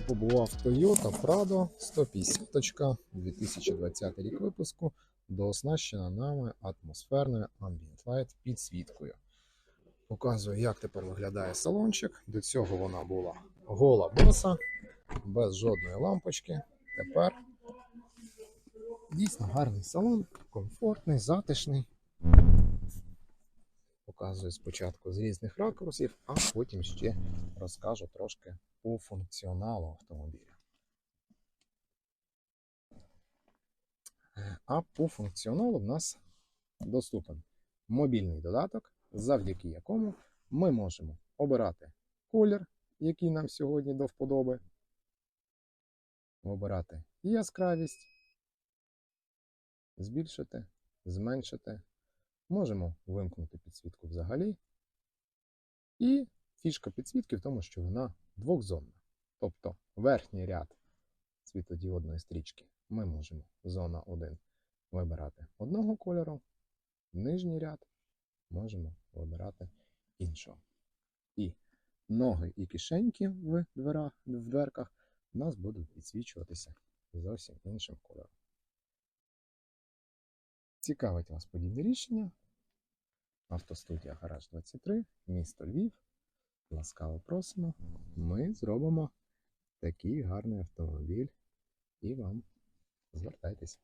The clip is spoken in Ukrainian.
побував Toyota Prado 150 2020 рік випуску, дооснащена нами атмосферною Ambient Light підсвіткою. Показую, як тепер виглядає салончик. До цього вона була гола боса, без жодної лампочки. Тепер дійсно гарний салон, комфортний, затишний. Показую спочатку з різних ракурсів, а потім ще розкажу трошки по функціоналу автомобіля. Е, А по функціоналу в нас доступен мобільний додаток, завдяки якому ми можемо обирати колір, який нам сьогодні до вподоби, обирати яскравість, збільшити, зменшити. Можемо вимкнути підсвітку взагалі. І фішка підсвітки в тому, що вона двохзонна. Тобто верхній ряд світлодіодної стрічки ми можемо зона 1 вибирати одного кольору, нижній ряд можемо вибирати іншого. І ноги і кишеньки в, дверах, в дверках у нас будуть підсвічуватися зовсім іншим кольором. Цікавить вас подібне рішення? Автостудія Гараж 23, місто Львів. Ласкаво просимо. Ми зробимо такий гарний автомобіль і вам звертайтеся.